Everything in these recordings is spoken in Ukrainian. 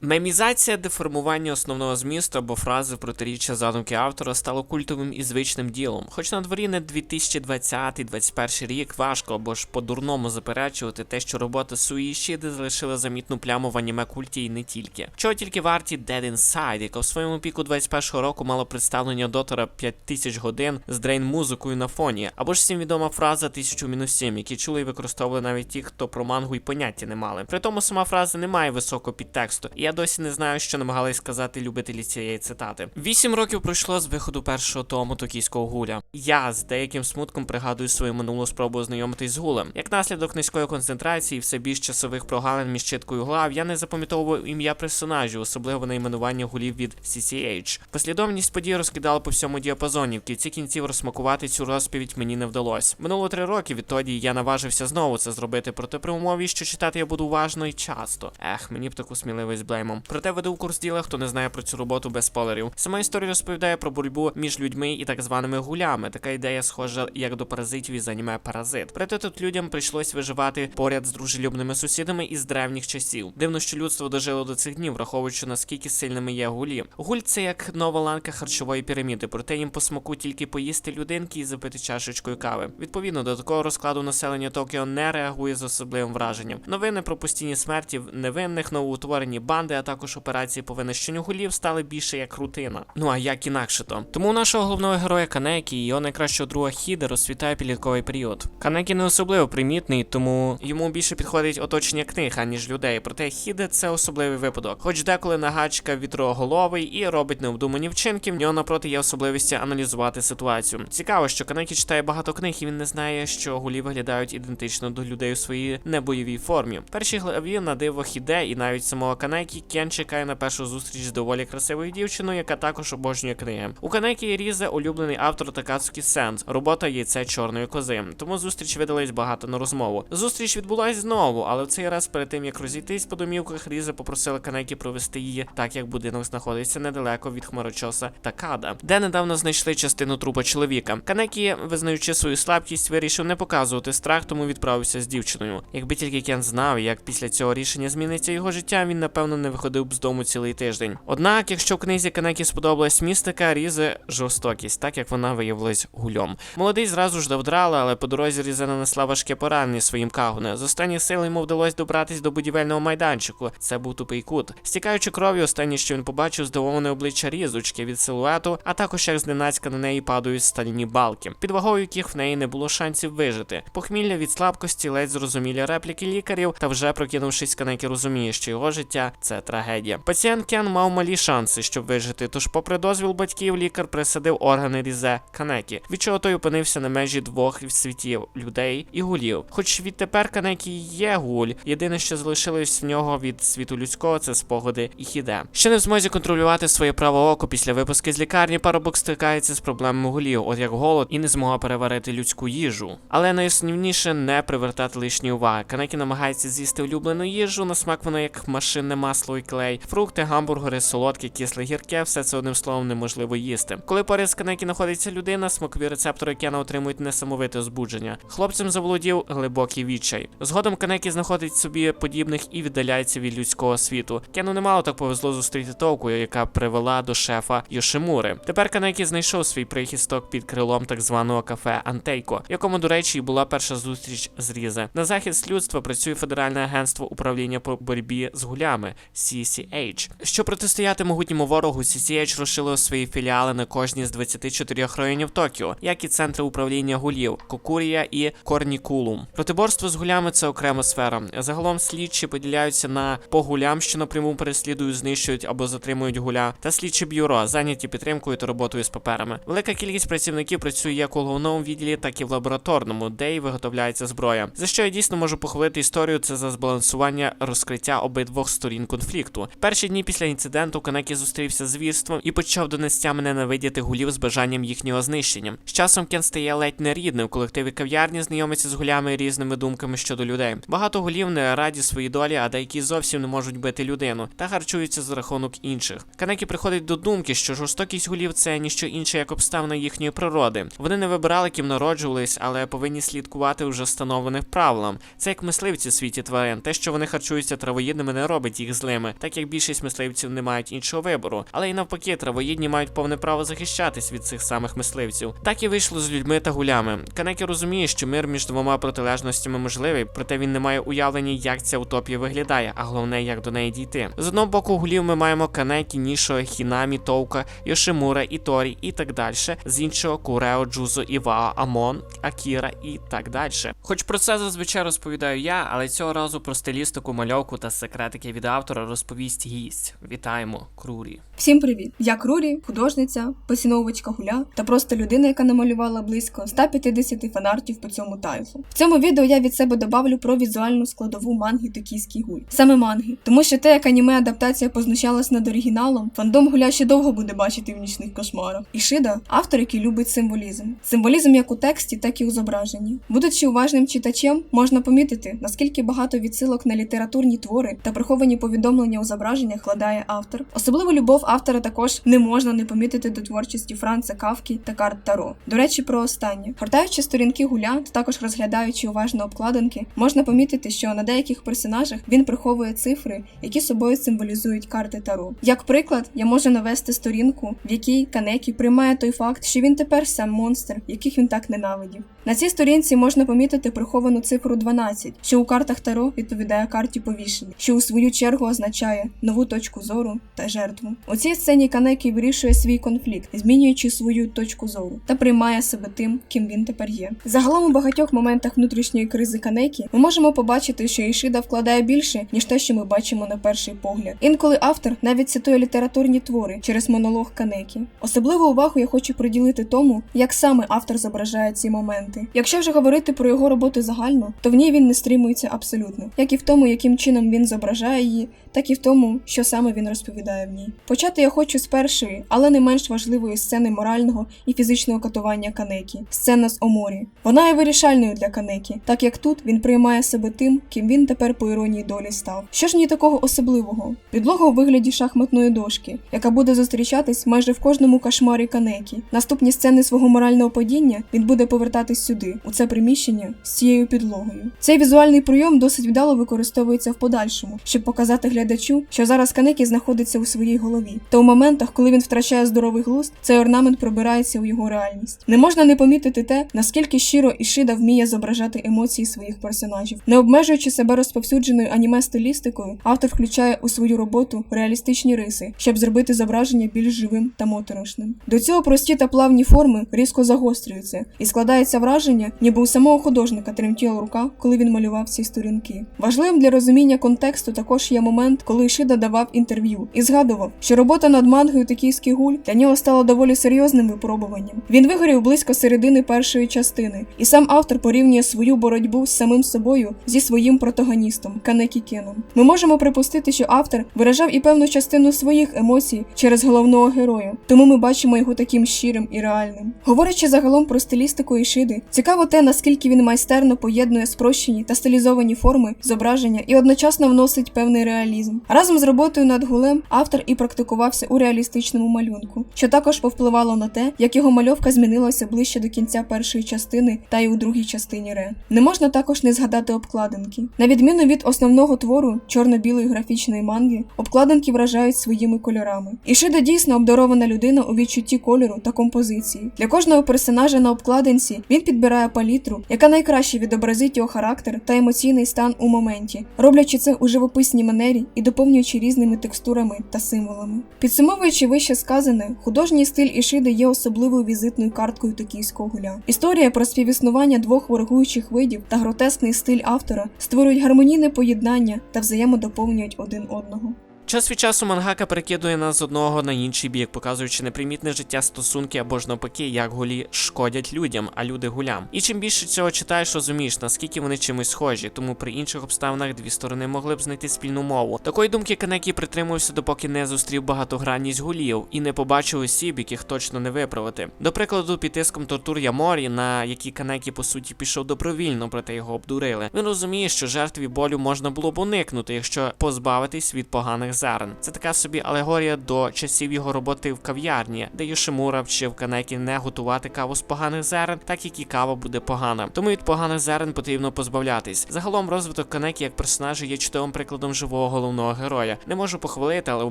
Мемізація деформування основного змісту або фрази протиріччя задумки автора стало культовим і звичним ділом. Хоч на дворі не 2020-2021 рік важко або ж по-дурному заперечувати те, що робота Суї Ішіди залишила замітну пляму в аніме культі і не тільки. Чого тільки варті Dead Inside, яка в своєму піку 21-го року мала представлення дотора 5000 годин з дрейн музикою на фоні, або ж всім відома фраза 1000 мінус 7, які чули і використовували навіть ті, хто про мангу й поняття не мали. При тому сама фраза не має високого підтексту, і я досі не знаю, що намагались сказати любителі цієї цитати. Вісім років пройшло з виходу першого тому токійського гуля. Я з деяким смутком пригадую свою минулу спробу ознайомитись з гулем. Як наслідок низької концентрації, все більш часових прогалин між читкою глав, я не запам'ятовував ім'я персонажів, особливо найменування гулів від CCH. Послідовність подій розкидала по всьому діапазоні. В кінці кінців розсмакувати цю розповідь мені не вдалося. Минуло три роки відтоді я наважився знову це зробити, проте при умові, що читати я буду уважно і часто. Ех, мені б таку сміливість з блеймом. Проте веду курс діла, хто не знає про цю роботу без спойлерів. Сама історія розповідає про боротьбу між людьми і так званими гулями. Така ідея схожа як до паразитів із аніме Паразит. Проте тут людям прийшлось виживати поряд з дружелюбними сусідами із древніх часів. Дивно, що людство дожило до цих днів, враховуючи наскільки сильними є гулі. Гуль це як нова ланка харчової піраміди, проте їм по смаку тільки поїсти людинки і запити чашечкою кави. Відповідно до такого розкладу населення Токіо не реагує з особливим враженням. Новини про постійні смерті невинних, новоутворені банди, а також операції по винищенню гулів стали більше як рутина. Ну а як інакше то. Тому нашого головного героя Канекі і його найкращого друга Хіде розцвітає підлітковий період. Канекі не особливо примітний, тому йому більше підходить оточення книг, аніж людей. Проте Хіде це особливий випадок. Хоч деколи нагачка вітроголовий і робить необдумані вчинки, в нього напроти є особливість аналізувати ситуацію. Цікаво, що Канекі читає багато книг, і він не знає, що гулі виглядають ідентично до людей у своїй небойовій формі. В першій главі на диво Хіде і навіть самого Канекі Кен чекає на першу зустріч з доволі красивою дівчиною, яка також обожнює книги. У Канекі Різе улюблений автор Такацукі Сенс, робота яйце чорної кози. Тому зустріч видалась багато на розмову. Зустріч відбулась знову, але в цей раз перед тим як розійтись по домівках, Різа попросила Канекі провести її, так як будинок знаходиться недалеко від хмарочоса Такада, де недавно знайшли частину трупа чоловіка. Канекі, визнаючи свою слабкість, вирішив не показувати страх, тому відправився з дівчиною. Якби тільки Кен знав, як після цього рішення зміниться його життя, він напевно не виходив б з дому цілий тиждень. Однак, якщо в книзі Канекі сподобалась містика, Різе жорстокість, так як вона виявилась гульом. Молодий зразу ж дав драла, але по дорозі Різе нанесла важке поранення своїм кагуне. З останніх сил йому вдалося добратись до будівельного майданчику. Це був тупий кут. Стікаючи кров'ю, останнє, що він побачив, здивоване обличчя різочки від силуету, а також як зненацька на неї падають стальні балки, під вагою яких в неї не було шансів вижити. Похмілля від слабкості, ледь зрозумілі репліки лікарів, та вже прокинувшись, Канекі розуміє, що його життя це трагедія. Пацієнт Кен мав малі шанси, щоб вижити. Тож, попри дозвіл батьків, лікар присадив органи різе Канекі, від чого той опинився на межі двох світів людей і гулів. Хоч відтепер Канекі є гуль, єдине, що залишилось в нього від світу людського, це спогади і хіде. Ще не в змозі контролювати своє праве око після випуски з лікарні, парубок стикається з проблемами гулів, от як голод і не змога переварити людську їжу. Але найосновніше не привертати лишні уваги. Канекі намагається з'їсти улюблену їжу, на смак воно як машинне масло і клей, фрукти, гамбургери, солодке, кисле, гірке, все це одним словом неможливо їсти. Коли поряд з Канекі знаходиться людина, смакові рецептори Кена отримують несамовите збудження. Хлопцем заволодів глибокий відчай. Згодом Канекі знаходить собі подібних і віддаляється від людського світу. Кену немало так повезло зустріти Току, яка привела до шефа Йошимури. Тепер Канекі знайшов свій прихисток під крилом так званого кафе Антейко, якому, до речі, і була перша зустріч з Різе. На захист людства працює Федеральне агентство управління по боротьбі з гулями CCH. Щоб протистояти могутньому ворогу, CCH розшило свої філіали на кожній з 24 районів Токіо, як і центри управління гулів Кокурія і Корнікулум. Протиборство з гулями це окрема сфера. Загалом слідчі поділяються на по гулям, що напряму переслідують, знищують або затримують гуля, та слідчі бюро, зайняті підтримкою та роботою з паперами. Велика кількість працівників працює як у головному відділі, так і в лабораторному, де й виготовляється зброя. За що я дійсно можу похвалити історію, це за збалансування розкриття обидвох сторін конфлікту. Перші дні після інциденту Канекі зустрівся з звірством і почав донестями ненавидіти гулів з бажанням їхнього знищення. З часом Кен стає ледь нерідним в колективі кав'ярні, знайомиться з гулями і різними думками щодо людей. Багато гулів не раді своїй долі, а деякі зовсім не можуть бити людину та харчуються за рахунок інших. Канекі приходить до думки, що жорстокість гулів це ніщо інше, як обставина їхньої природи. Вони не вибирали, ким народжувались, але повинні слідкувати вже встановлених правилам. Це як мисливці в світі тварин. Те, що вони харчуються травоїдними, не робить їх злими. Героями, так як більшість мисливців не мають іншого вибору. Але й навпаки, травоїдні мають повне право захищатись від цих самих мисливців. Так і вийшло з людьми та гулями. Канекі розуміє, що мир між двома протилежностями можливий, проте він не має уявлення, як ця утопія виглядає, а головне, як до неї дійти. З одного боку гулів ми маємо Канекі, Нішо, Хінамі, Тоука, Йошимура, Іторі і так далі. З іншого Курео, Джузо, Івао, Амон, Акіра і так далі. Хоч про це зазвичай розповідаю я, але цього разу про стилістику, мальовку та секретики від автора розповість гість. Вітаємо, Крурі. Всім привіт! Я Крурі, художниця, поціновувачка гуля та просто людина, яка намалювала близько 150 фанартів по цьому тайфу. В цьому відео я від себе добавлю про візуальну складову манги Токійський гуль. Саме манги. Тому що те, як аніме адаптація познущалась над оригіналом, фандом гуля ще довго буде бачити в нічних кошмарах. І Шида автор, який любить символізм. Символізм як у тексті, так і у зображенні. Будучи уважним читачем, можна помітити, наскільки багато відсилок на літературні твори та приховані повідомлення у зображеннях складає автор. Особливу любов автора також не можна не помітити до творчості Франца Кавкі та карт Таро. До речі, про останнє. Гортаючи сторінки гуля, та також розглядаючи уважно обкладинки, можна помітити, що на деяких персонажах він приховує цифри, які собою символізують карти Таро. Як приклад, я можу навести сторінку, в якій Канекі приймає той факт, що він тепер сам монстр, яких він так ненавидів. На цій сторінці можна помітити приховану цифру 12, що у картах Таро відповідає карті повішення, що у свою чергу означає нову точку зору та жертву. Цій сцені Канекі вирішує свій конфлікт, змінюючи свою точку зору та приймає себе тим, ким він тепер є. Загалом у багатьох моментах внутрішньої кризи Канекі ми можемо побачити, що Ішида вкладає більше, ніж те, що ми бачимо на перший погляд. Інколи автор навіть цитує літературні твори через монолог Канекі. Особливу увагу я хочу приділити тому, як саме автор зображає ці моменти. Якщо вже говорити про його роботу загально, то в ній він не стримується абсолютно, як і в тому, яким чином він зображає її, так і в тому, що саме він розповідає в ній. Почати я хочу з першої, але не менш важливої сцени морального і фізичного катування Канекі сцена з Оморі. Вона є вирішальною для Канекі, так як тут він приймає себе тим, ким він тепер по іронії долі став. Що ж в ній такого особливого? Підлога у вигляді шахматної дошки, яка буде зустрічатись майже в кожному кошмарі Канекі. Наступні сцени свого морального падіння він буде повертатись сюди, у це приміщення з цією підлогою. Цей візуальний прийом досить вдало використовується в подальшому, щоб показати глядачу, що зараз Канекі знаходиться у своїй голові. Та у моментах, коли він втрачає здоровий глузд, цей орнамент пробирається у його реальність. Не можна не помітити те, наскільки щиро Ішида вміє зображати емоції своїх персонажів. Не обмежуючи себе розповсюдженою аніме стилістикою, автор включає у свою роботу реалістичні риси, щоб зробити зображення більш живим та моторошним. До цього прості та плавні форми різко загострюються, і складається враження, ніби у самого художника тремтіла рука, коли він малював ці сторінки. Важливим для розуміння контексту також є момент, коли Ішида давав інтерв'ю і згадував, що робота над мангою Токійський гуль для нього стала доволі серйозним випробуванням. Він вигорів близько середини першої частини, і сам автор порівнює свою боротьбу з самим собою зі своїм протагоністом Канекі Кеном. Ми можемо припустити, що автор виражав і певну частину своїх емоцій через головного героя, тому ми бачимо його таким щирим і реальним. Говорячи загалом про стилістику Ішиди, цікаво те, наскільки він майстерно поєднує спрощені та стилізовані форми зображення і одночасно вносить певний реалізм. Разом з роботою над гулем автор і практикувався у реалістичному малюнку, що також повпливало на те, як його мальовка змінилася ближче до кінця першої частини та й у другій частині Ре. Не можна також не згадати обкладинки. На відміну від основного твору чорно-білої графічної манги, обкладинки вражають своїми кольорами. Ішида дійсно обдарована людина у відчутті кольору та композиції. Для кожного персонажа на обкладинці він підбирає палітру, яка найкраще відобразить його характер та емоційний стан у моменті, роблячи це у живописній манері і доповнюючи різними текстурами та символами. Підсумовуючи вище сказане, художній стиль Ішиди є особливою візитною карткою токійського гуля. Історія про співіснування двох ворогуючих видів та гротескний стиль автора створюють гармонійне поєднання та взаємодоповнюють один одного. Час від часу мангака перекидує нас з одного на інший бік, показуючи непримітне життя стосунки або ж навпаки, як гулі шкодять людям, а люди гулям. І чим більше цього читаєш, розумієш, наскільки вони чимось схожі, тому при інших обставинах дві сторони могли б знайти спільну мову. Такої думки Канекі притримувався, допоки не зустрів багатогранність гулів і не побачив осіб, яких точно не виправити. До прикладу, під тиском тортур Яморі, на які Канекі по суті пішов добровільно, проте його обдурили. Він розуміє, що жертві болю можна було б уникнути, якщо позбавитись від поганих зерен. Це така собі алегорія до часів його роботи в кав'ярні, де Йошимура вчив Канекі не готувати каву з поганих зерен, так як і кава буде погана. Тому від поганих зерен потрібно позбавлятись. Загалом розвиток Канекі як персонажа є чудовим прикладом живого головного героя. Не можу похвалити, але у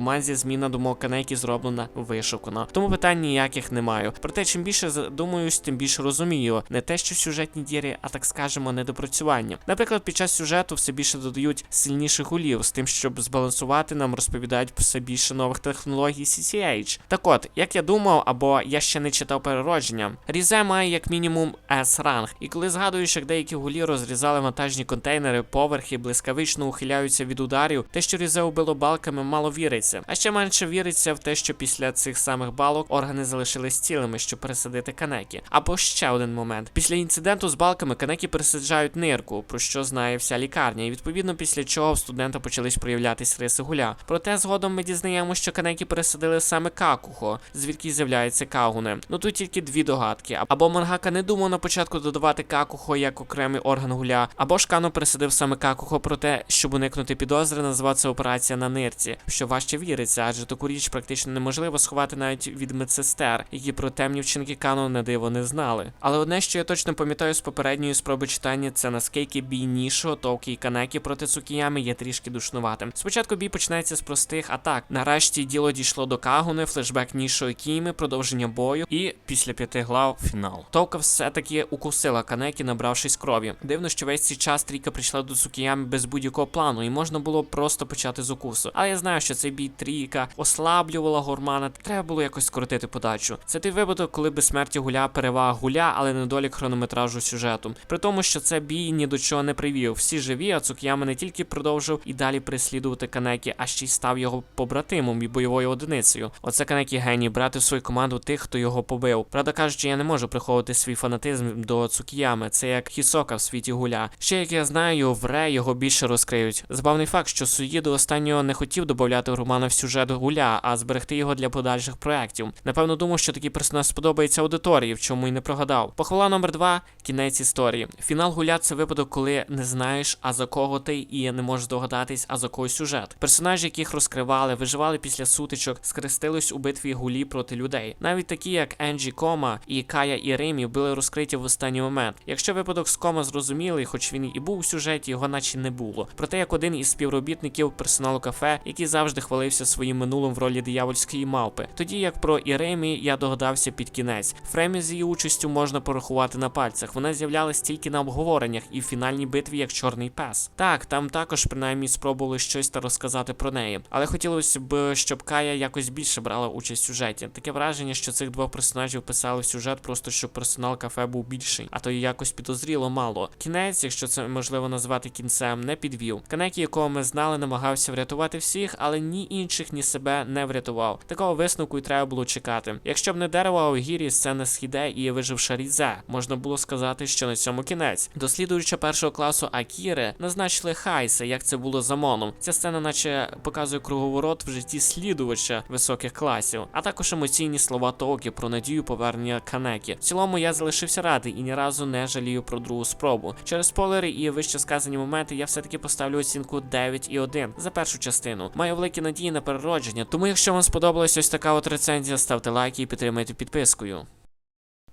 манзі зміна думок Канекі зроблена вишукано. Тому питань ніяких не маю. Проте, чим більше задумуюсь, тим більше розумію. Не те, що в сюжетній дірі, а так скажемо, недопрацювання. Наприклад, під час сюжету все більше додають сильніших гулів з тим, щоб збалансувати, нам розповідають все більше нових технологій CCH. Так от, як я думав, або я ще не читав переродження, Різе має як мінімум S ранг. І коли згадуєш, як деякі гулі розрізали вантажні контейнери, поверхи, блискавично ухиляються від ударів, те, що Різе убило балками, мало віриться. А ще менше віриться в те, що після цих самих балок органи залишились цілими, щоб пересадити канекі. Або ще один момент. Після інциденту з балками канекі пересаджають нирку, про що знає вся лікарня, і відповідно після чого в студента почались проявлятись риси гуля. Проте згодом ми дізнаємося, що канекі пересадили саме какухо, звідки з'являється кагуне. Ну тут тільки дві догадки. Або мангака не думав на початку додавати какухо як окремий орган гуля, або ж Кано пересадив саме какухо про те, щоб уникнути підозри, називається операція на нирці, що важче віриться, адже таку річ практично неможливо сховати навіть від медсестер, які про темні вчинки Кано на диво не знали. Але одне, що я точно пам'ятаю з попередньої спроби читання, це наскільки бій Нішо, Тоукі і Канекі проти Цукіями є трішки душнуватим. Спочатку бій починається з простих атак. Нарешті діло дійшло до Кагуни, флешбек Нішо і Кіми, продовження бою, і після п'яти глав фінал. Товка все-таки укусила Канекі, набравшись крові. Дивно, що весь цей час трійка прийшла до Цукіями без будь-якого плану, і можна було просто почати з укусу. Але я знаю, що цей бій трійка ослаблювала гурмана. Треба було якось скоротити подачу. Це той випадок, коли безсмертя гуля перевага гуля, але недолік хронометражу сюжету. При тому, що це бій ні до чого не привів. Всі живі, а Цукіяма не тільки продовжив і далі переслідувати Канекі, а ще й став його побратимом і бойовою одиницею. Оце Канекі геній брати в свою команду тих, хто його побив. Правда кажучи, я не можу приховувати свій фанатизм до Цукіями. Це як Хісока в світі гуля. Ще як я знаю, в Ре його більше розкриють. Забавний факт, що Суї до останнього не хотів додати Романа в сюжет гуля, а зберегти його для подальших проєктів. Напевно, думав, що такий персонаж сподобається аудиторії, в чому й не прогадав. Похвала номер два кінець історії. Фінал гуля це випадок, коли не знаєш, а за кого ти, і не можеш догадатись, а за кого сюжет. Персонажі, яких розкривали, виживали після сутичок, скрестились у битві гулі проти людей. Навіть такі, як Енджі Кома і Кая і Римі, були розкриті в останній момент. Якщо випадок з Кома зрозумілий, хоч він і був у сюжеті, його наче не було. Проте як один із співробітників персоналу кафе, який завжди хвалився своїм минулим в ролі диявольської мавпи. Тоді як про Іремі я догадався під кінець. Фремі з її участю можна порахувати на пальцях. Вона з'являлась тільки на обговореннях і в фінальній битві як чорний пес. Так, там також принаймні спробували щось та розказати про неї. Але хотілося б, щоб Кая якось більше брала участь в сюжеті. Таке враження, що цих двох персонажів писали в сюжет, просто щоб персонал кафе був більший, а то й якось підозріло мало. Кінець, якщо це можливо назвати кінцем, не підвів. Канекі, якого ми знали, намагався врятувати всіх, але ні інших, ні себе не врятував. Такого висновку й треба було чекати. Якщо б не дерево Аогірі, сцена східе і виживша Різе, можна було сказати, що на цьому кінець. Дослідуючи першого класу Акіри, назначили Хайса, як це було за Моном. Ця сцена, наче показує круговорот в житті слідувача високих класів, а також емоційні слова Тоокі про надію повернення Канекі. В цілому я залишився радий і ні разу не жалію про другу спробу. Через спойлери і вище сказані моменти я все-таки поставлю оцінку 9,1 за першу частину. Маю великі надії на переродження, тому якщо вам сподобалась ось така от рецензія, ставте лайки і підтримайте підпискою.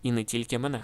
І не тільки мене.